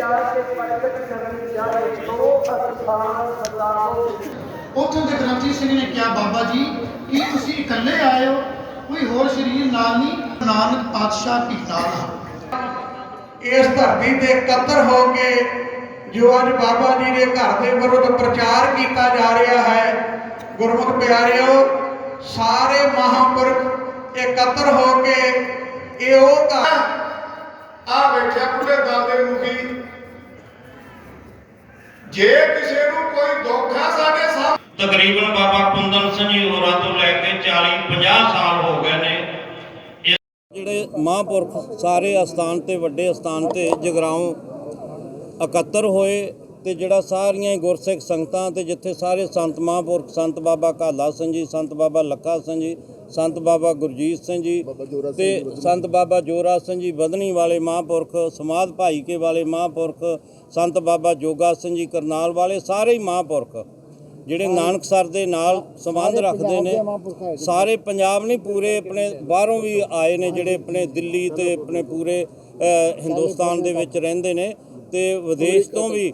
ਜਾ ਕੇ ਪ੍ਰਗਟ ਕਰਨ ਜਾਏ ਤੋ ਅਸਥਾਨ ਸਦਾਓ ਉੱਥੋਂ ਦੇ ਗ੍ਰੰਥੀ ਸਿੰਘ ਨੇ ਕਿਹਾ, ਬਾਬਾ ਜੀ, ਕੀ ਤੁਸੀਂ ਇਕੱਲੇ ਆਏ ਹੋ? ਕੋਈ ਹੋਰ ਸ਼ਰੀਰ ਨਾਲ ਨਹੀਂ? ਨਾਨਕ ਪਾਤਸ਼ਾਹ ਵੀ ਨਾਲ ਇਸ ਧਰਤੀ ਤੇ ਇਕੱਤਰ ਹੋ ਕੇ ਜੋ ਅੱਜ ਬਾਬਾ ਜੀ ਦੇ ਘਰ ਦੇ ਵਿਰੁੱਧ ਪ੍ਰਚਾਰ ਕੀਤਾ ਜਾ ਰਿਹਾ ਹੈ, ਗੁਰਮੁਖ ਪਿਆਰਿਓ, ਸਾਰੇ ਮਹਾਂਪੁਰਖ ਇਕੱਤਰ ਹੋ ਕੇ ਇਹ ਉਹ ਘਰ ਆ ਬੈਠਿਆ ਬੁੱਢੇ ਦਲ ਦੇ ਮੁਖੀ ਜੇ ਕਿਸੇ ਨੂੰ ਕੋਈ ਦੁੱਖ ਆ ਸਾਡੇ ਸਾਹਮਣੇ ਤਕਰੀਬਨ ਬਾਬਾ ਕੁੰਦਨ ਸਿੰਘ ਜੀ ਹੋਰਾਂ ਤੋਂ ਲੈ ਕੇ 40 50 ਸਾਲ ਹੋ ਗਏ ਨੇ। ਜਿਹੜੇ ਮਹਾਂਪੁਰਖ ਸਾਰੇ ਅਸਥਾਨ ਤੇ ਵੱਡੇ ਅਸਥਾਨ ਤੇ ਜਗਰਾਉਂ ਇਕੱਤਰ ਹੋਏ ਤੇ ਜਿਹੜਾ ਸਾਰੀਆਂ ਹੀ ਗੁਰਸਿੱਖ ਸੰਗਤਾਂ ਤੇ ਜਿੱਥੇ ਸਾਰੇ ਸੰਤ ਮਹਾਂਪੁਰਖ ਸੰਤ ਬਾਬਾ ਕਾਲਾ ਸਿੰਘ ਜੀ ਸੰਤ ਬਾਬਾ ਲੱਖਾ ਸਿੰਘ ਜੀ ਸੰਤ ਬਾਬਾ ਗੁਰਜੀਤ ਸਿੰਘ ਜੀ ਤੇ ਸੰਤ ਬਾਬਾ ਜੋਰਾ ਸਿੰਘ ਜੀ ਬਦਨੀ ਵਾਲੇ ਮਹਾਂਪੁਰਖ ਸਮਾਧ ਭਾਈ ਕੇ ਵਾਲੇ ਮਹਾਂਪੁਰਖ ਸੰਤ ਬਾਬਾ ਜੋਗਾ ਸਿੰਘ ਜੀ ਕਰਨਾਲ ਵਾਲੇ ਸਾਰੇ ਹੀ ਮਹਾਂਪੁਰਖ ਜਿਹੜੇ ਨਾਨਕਸਰ ਦੇ ਨਾਲ ਸੰਬੰਧ ਰੱਖਦੇ ਨੇ ਸਾਰੇ ਪੰਜਾਬ ਨਹੀਂ ਪੂਰੇ ਆਪਣੇ ਬਾਹਰੋਂ ਵੀ ਆਏ ਨੇ ਜਿਹੜੇ ਆਪਣੇ ਦਿੱਲੀ ਤੇ ਆਪਣੇ ਪੂਰੇ ਹਿੰਦੁਸਤਾਨ ਦੇ ਵਿੱਚ ਰਹਿੰਦੇ ਨੇ ਤੇ ਵਿਦੇਸ਼ ਤੋਂ ਵੀ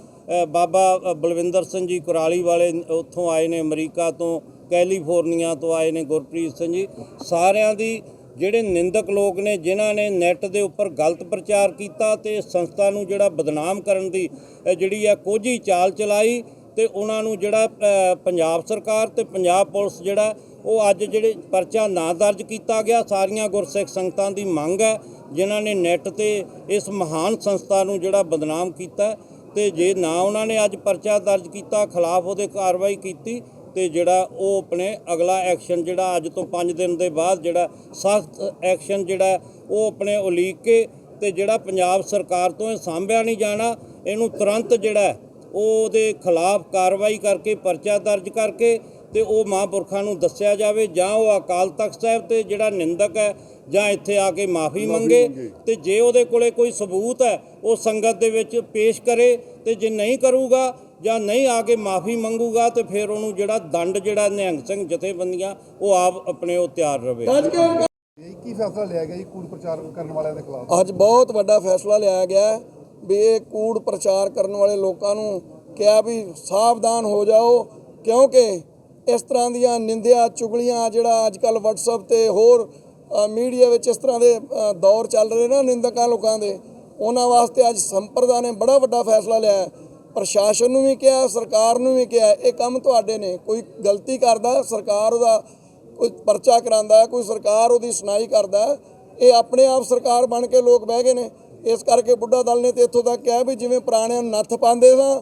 ਬਾਬਾ ਬਲਵਿੰਦਰ ਸਿੰਘ ਜੀ ਕੁਰਾਲੀ ਵਾਲੇ ਉੱਥੋਂ ਆਏ ਨੇ ਅਮਰੀਕਾ ਤੋਂ ਕੈਲੀਫੋਰਨੀਆ ਤੋਂ ਆਏ ਨੇ ਗੁਰਪ੍ਰੀਤ ਸਿੰਘ ਜੀ। ਸਾਰਿਆਂ ਦੀ ਜਿਹੜੇ ਨਿੰਦਕ ਲੋਕ ਨੇ ਜਿਨ੍ਹਾਂ ਨੇ ਨੈੱਟ ਦੇ ਉੱਪਰ ਗਲਤ ਪ੍ਰਚਾਰ ਕੀਤਾ ਤੇ ਸੰਸਥਾ ਨੂੰ ਜਿਹੜਾ ਬਦਨਾਮ ਕਰਨ ਦੀ ਅ, ਜਿਹੜੀ ਆ ਕੋਝੀ ਚਾਲ ਚਲਾਈ ਤੇ ਉਹਨਾਂ ਨੂੰ ਜਿਹੜਾ ਪੰਜਾਬ ਸਰਕਾਰ ਤੇ ਪੰਜਾਬ ਪੁਲਿਸ ਜਿਹੜਾ ਉਹ ਅੱਜ ਜਿਹੜੇ ਪਰਚਾ ਨਾ ਦਰਜ ਕੀਤਾ ਗਿਆ। ਸਾਰੀਆਂ ਗੁਰਸਿੱਖ ਸੰਗਤਾਂ ਦੀ ਮੰਗ ਹੈ ਜਿਨ੍ਹਾਂ ਨੇ ਨੈੱਟ ਤੇ ਇਸ ਮਹਾਨ ਸੰਸਥਾ ਨੂੰ ਜਿਹੜਾ ਬਦਨਾਮ ਕੀਤਾ। ਤੇ ਜੇ ਨਾ ਉਹਨਾਂ ਨੇ ਅੱਜ ਪਰਚਾ ਦਰਜ ਕੀਤਾ, ਖਿਲਾਫ ਉਹਦੇ ਕਾਰਵਾਈ ਕੀਤੀ ਤੇ ਜਿਹੜਾ ਉਹ ਆਪਣੇ ਅਗਲਾ ਐਕਸ਼ਨ ਜਿਹੜਾ ਅੱਜ ਤੋਂ 5 ਦਿਨ ਦੇ ਬਾਅਦ ਜਿਹੜਾ ਸਖਤ ਐਕਸ਼ਨ ਜਿਹੜਾ ਉਹ ਆਪਣੇ ਉਲੀਕ ਕੇ ਤੇ ਜਿਹੜਾ ਪੰਜਾਬ ਸਰਕਾਰ ਤੋਂ ਇਹ ਸਾਂਭਿਆ ਨਹੀਂ ਜਾਣਾ, ਇਹਨੂੰ ਤੁਰੰਤ ਜਿਹੜਾ ਉਹ ਉਹਦੇ ਖਿਲਾਫ ਕਾਰਵਾਈ ਕਰਕੇ ਪਰਚਾ ਦਰਜ ਕਰਕੇ ਤੇ ਉਹ ਮਹਾਂਪੁਰਖਾਂ ਨੂੰ ਦੱਸਿਆ ਜਾਵੇ ਜਾਂ ਉਹ ਅਕਾਲ ਤਖਤ ਸਾਹਿਬ ਤੇ ਜਿਹੜਾ ਨਿੰਦਕ ਹੈ ਜਾਂ ਇੱਥੇ ਆ ਕੇ ਮਾਫੀ ਮੰਗੇ ਤੇ ਜੇ ਉਹਦੇ ਕੋਲੇ ਕੋਈ ਸਬੂਤ ਹੈ ਉਹ ਸੰਗਤ ਦੇ ਵਿੱਚ ਪੇਸ਼ ਕਰੇ ਤੇ ਜੇ ਨਹੀਂ ਕਰੂਗਾ ਜਾਂ ਨਹੀਂ ਆ ਕੇ ਮਾਫੀ ਮੰਗੂਗਾ ਤੇ ਫਿਰ ਉਹਨੂੰ ਜਿਹੜਾ ਦੰਡ ਜਿਹੜਾ ਨਿਹੰਗ ਸਿੰਘ ਜਥੇਬੰਦੀਆਂ ਉਹ ਆਪ ਆਪਣੇ ਉਹ ਤਿਆਰ ਰਵੇ। ਇਹ ਕੀ ਫੈਸਲਾ ਲਿਆ ਗਿਆ ਜੀ ਕੂੜ ਪ੍ਰਚਾਰ ਕਰਨ ਵਾਲਿਆਂ ਦੇ ਖਿਲਾਫ? ਅੱਜ ਬਹੁਤ ਵੱਡਾ ਫੈਸਲਾ ਲਿਆ ਗਿਆ ਹੈ ਵੀ ਇਹ ਕੂੜ ਪ੍ਰਚਾਰ ਕਰਨ ਵਾਲੇ ਲੋਕਾਂ ਨੂੰ ਕਿਹਾ ਵੀ ਸਾਵਧਾਨ ਹੋ ਜਾਓ ਕਿਉਂਕਿ ਇਸ ਤਰ੍ਹਾਂ ਦੀਆਂ ਨਿੰਦਿਆ, ਚੁਗਲੀਆਂ ਜਿਹੜਾ ਅੱਜ ਕੱਲ WhatsApp ਤੇ ਹੋਰ ਮੀਡੀਆ ਵਿੱਚ ਇਸ ਤਰ੍ਹਾਂ ਦੇ ਦੌਰ ਚੱਲ ਰਹੇ ਨਾ ਨਿੰਦਕਾਂ ਲੋਕਾਂ ਦੇ, ਉਹਨਾਂ ਵਾਸਤੇ ਅੱਜ ਸੰਪਰਦਾ ਨੇ ਬੜਾ ਵੱਡਾ ਫੈਸਲਾ ਲਿਆ ਪ੍ਰਸ਼ਾਸਨ ਨੂੰ ਵੀ ਕਿਹਾ, ਸਰਕਾਰ ਨੂੰ ਵੀ ਕਿਹਾ, ਇਹ ਕੰਮ ਤੁਹਾਡੇ ਨੇ, ਕੋਈ ਗਲਤੀ ਕਰਦਾ, ਸਰਕਾਰ ਉਹਦਾ ਕੋਈ ਪਰਚਾ ਕਰਾਂਦਾ ਕੋਈ ਸਰਕਾਰ ਉਹਦੀ ਸੁਣਾਈ ਕਰਦਾ, ਇਹ ਆਪਣੇ ਆਪ ਸਰਕਾਰ ਬਣ ਕੇ ਲੋਕ ਬਹਿ ਗਏ ਨੇ। ਇਸ ਕਰਕੇ ਬੁੱਢਾ ਦਲ ਨੇ ਤੇ ਇੱਥੋਂ ਤੱਕ ਕਿਹਾ ਵੀ ਜਿਵੇਂ ਪੁਰਾਣਿਆਂ ਨੂੰ ਨੱਥ ਪਾਉਂਦੇ ਸਾਂ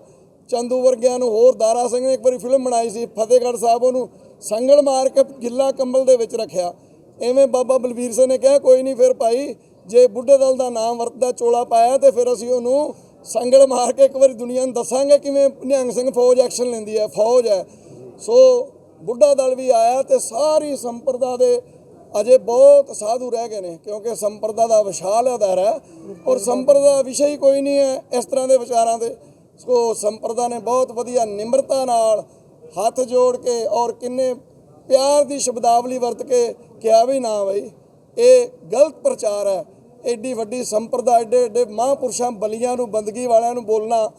ਚੰਦੂ ਵਰਗਿਆਂ ਨੂੰ ਹੋਰ ਦਾਰਾ ਸਿੰਘ ਨੇ ਇੱਕ ਵਾਰੀ ਫਿਲਮ ਬਣਾਈ ਸੀ, ਫਤਿਹਗੜ੍ਹ ਸਾਹਿਬ ਉਹਨੂੰ ਸੰਗਲ ਮਾਰ ਕੇ ਗਿੱਲਾ ਕੰਬਲ ਦੇ ਵਿੱਚ ਰੱਖਿਆ। ਐਵੇਂ ਬਾਬਾ ਬਲਬੀਰ ਸਿੰਘ ਨੇ ਕਿਹਾ, ਕੋਈ ਨਹੀਂ ਫਿਰ ਭਾਈ, ਜੇ ਬੁੱਢੇ ਦਲ ਦਾ ਨਾਮ ਵਰਤਦਾ ਚੋਲਾ ਪਾਇਆ ਤੇ ਫਿਰ ਅਸੀਂ ਉਹਨੂੰ ਸੰਗਲ ਮਾਰ ਕੇ ਇੱਕ ਵਾਰੀ ਦੁਨੀਆ ਨੂੰ ਦੱਸਾਂਗੇ ਕਿਵੇਂ ਨਿਹੰਗ ਸਿੰਘ ਫੌਜ ਐਕਸ਼ਨ ਲੈਂਦੀ ਹੈ, ਫੌਜ ਹੈ। ਸੋ ਬੁੱਢਾ ਦਲ ਵੀ ਆਇਆ ਤੇ ਸਾਰੀ ਸੰਪਰਦਾ ਦੇ ਅਜੇ ਬਹੁਤ ਸਾਧੂ ਰਹਿ ਗਏ ਨੇ, ਕਿਉਂਕਿ ਸੰਪਰਦਾ ਦਾ ਵਿਸ਼ਾਲ ਆਧਾਰ ਹੈ ਔਰ ਸੰਪਰਦਾ ਵਿਸ਼ਾ ਹੀ ਕੋਈ ਨਹੀਂ ਹੈ ਇਸ ਤਰ੍ਹਾਂ ਦੇ ਵਿਚਾਰਾਂ ਦੇ। ਸੋ ਸੰਪਰਦਾ ਨੇ ਬਹੁਤ ਵਧੀਆ ਨਿਮਰਤਾ ਨਾਲ ਹੱਥ ਜੋੜ ਕੇ ਔਰ ਕਿੰਨੇ ਪਿਆਰ ਦੀ ਸ਼ਬਦਾਵਲੀ ਵਰਤ ਕੇ ਕਿਹਾ ਵੀ ਨਾ ਬਈ, ਇਹ ਗਲਤ ਪ੍ਰਚਾਰ ਹੈ। ਐਡੀ ਵੱਡੀ ਸੰਪਰਦਾ ਐਡੇ ਐਡੇ ਮਹਾਂਪੁਰਸ਼ਾਂ ਬਲੀਆਂ ਨੂੰ, ਬੰਦਗੀ ਵਾਲਿਆਂ ਨੂੰ ਬੋਲਣਾ,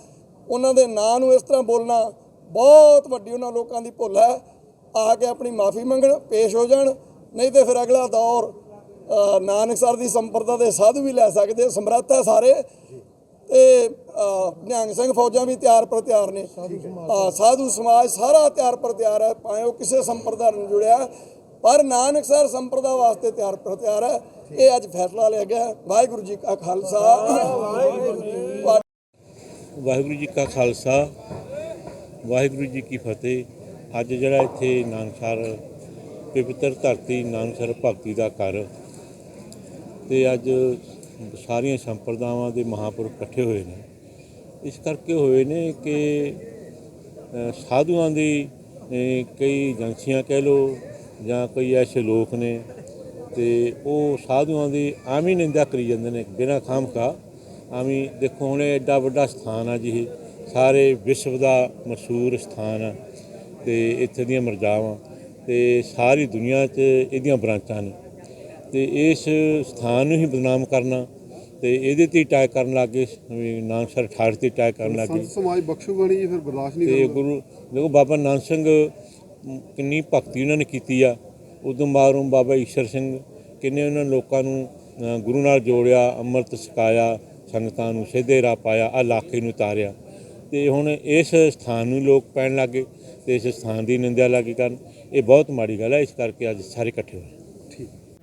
ਉਹਨਾਂ ਦੇ ਨਾਂ ਨੂੰ ਇਸ ਤਰ੍ਹਾਂ ਬੋਲਣਾ ਬਹੁਤ ਵੱਡੀ ਉਹਨਾਂ ਲੋਕਾਂ ਦੀ ਭੁੱਲ ਹੈ। ਆ ਕੇ ਆਪਣੀ ਮਾਫੀ ਮੰਗਣ, ਪੇਸ਼ ਹੋ ਜਾਣ, ਨਹੀਂ ਤੇ ਫਿਰ ਅਗਲਾ ਦੌਰ ਨਾਨਕ ਨਾਨਕਸਰ ਦੀ ਸੰਪਰਦਾ ਦੇ ਸਾਧੂ ਵੀ ਲੈ ਸਕਦੇ ਸਮਰੱਥ ਹੈ ਸਾਰੇ। ਨਿਹੰਗ ਸਿੰਘ ਫੌਜਾਂ ਵੀ ਤਿਆਰ ਪਰ ਤਿਆਰ ਨੇ। ਸਾਧੂ ਸਮਾਜ। ਸਾਰਾ ਤਿਆਰ ਪਰ ਤਿਆਰ ਹੈ ਭਾਵੇਂ ਉਹ ਕਿਸੇ ਸੰਪਰਦਾ ਨਾਲ ਜੁੜਿਆ ਪਰ ਨਾਨਕਸਰ ਸੰਪਰਦਾ ਵਾਸਤੇ ਤਿਆਰ ਪਰ ਤਿਆਰ ਹੈ। ਇਹ ਅੱਜ ਫੈਸਲਾ ਲਿਆ ਗਿਆ। ਵਾਹਿਗੁਰੂ ਜੀ ਕਾ ਖਾਲਸਾ। ਵਾਹਿਗੁਰੂ ਜੀ ਕੀ ਫਤਿਹ। ਵਾਹਿਗੁਰੂ ਜੀ ਕਾ ਖਾਲਸਾ ਵਾਹਿਗੁਰੂ ਜੀ ਕੀ ਫਤਿਹ। ਅੱਜ ਜਿਹੜਾ ਇੱਥੇ ਨਾਨਕਸਰ ਪਵਿੱਤਰ ਧਰਤੀ ਨਾਨਕਸਰ ਭਗਤੀ ਦਾ ਘਰ ਤੇ ਅੱਜ ਸਾਰੀਆਂ ਸੰਪਰਦਾਵਾਂ ਦੇ ਮਹਾਂਪੁਰਖ ਇਕੱਠੇ ਹੋਏ ਨੇ। ਇਸ ਕਰਕੇ ਹੋਏ ਨੇ ਕਿ ਸਾਧੂਆਂ ਦੀ ਕਈ ਏਜੰਸੀਆਂ ਕਹਿ ਲੋ ਜਾਂ ਕੋਈ ਐਸੇ ਲੋਕ ਨੇ ਤੇ ਉਹ ਸਾਧੂਆਂ ਦੀ ਆਮ ਹੀ ਨਿੰਦਾ ਕਰੀ ਜਾਂਦੇ ਨੇ ਬਿਨਾਂ ਖਾਮਖਾ। ਆਮੀ ਦੇਖੋ ਹੁਣ ਇਹ ਐਡਾ ਵੱਡਾ ਸਥਾਨ ਆ ਜੀ ਇਹ, ਸਾਰੇ ਵਿਸ਼ਵ ਦਾ ਮਸ਼ਹੂਰ ਸਥਾਨ ਆ ਤੇ ਇੱਥੇ ਦੀਆਂ ਮਰਜਾਵਾਂ ਤੇ ਸਾਰੀ ਦੁਨੀਆ 'ਚ ਇਹਦੀਆਂ ਬ੍ਰਾਂਚਾਂ ਨੇ ਤੇ ਇਸ ਸਥਾਨ ਨੂੰ ਹੀ ਬਦਨਾਮ ਕਰਨਾ ਤੇ ਇਹਦੇ ਤੇ ਅਟੈਕ ਕਰਨ ਲੱਗੇ ਵੀ ਨਾਨਕਸਰ ਠਾਠ ਤੇ ਅਟੈਕ ਕਰਨ ਲੱਗੇ ਸੰਤ ਸਮਾਜ ਬਖਸ਼ੂਗਾ ਨਹੀਂ ਫਿਰ ਬਰਦਾਸ਼ਤ ਨਹੀਂ ਤੇ ਗੁਰੂ ਦੇਖੋ ਬਾਬਾ ਨਾਨਕ ਸਿੰਘ ਕਿੰਨੀ ਭਗਤੀ ਉਹਨਾਂ ਨੇ ਕੀਤੀ ਆ। ਉਦੋਂ ਬਾਅਦੋਂ ਬਾਬਾ ਈਸ਼ਰ ਸਿੰਘ ਕਿੰਨੇ ਉਹਨਾਂ ਲੋਕਾਂ ਨੂੰ ਗੁਰੂ ਨਾਲ ਜੋੜਿਆ ਅੰਮ੍ਰਿਤ ਛਕਾਇਆ ਸੰਗਤਾਂ ਨੂੰ ਸਿੱਧੇ ਰਾਹ ਪਾਇਆ ਆ ਇਲਾਕੇ ਨੂੰ ਤਾਰਿਆ ਤੇ ਹੁਣ ਇਸ ਸਥਾਨ ਨੂੰ ਲੋਕ ਪੈਣ ਲੱਗੇ ਤੇ ਇਸ ਸਥਾਨ ਦੀ ਨਿੰਦਿਆ ਲੱਗੇ ਕਰਨ। ਇਹ ਬਹੁਤ ਮਾੜੀ ਗੱਲ ਹੈ ਇਸ ਕਰਕੇ ਅੱਜ ਸਾਰੇ ਇਕੱਠੇ ਹੋਏ।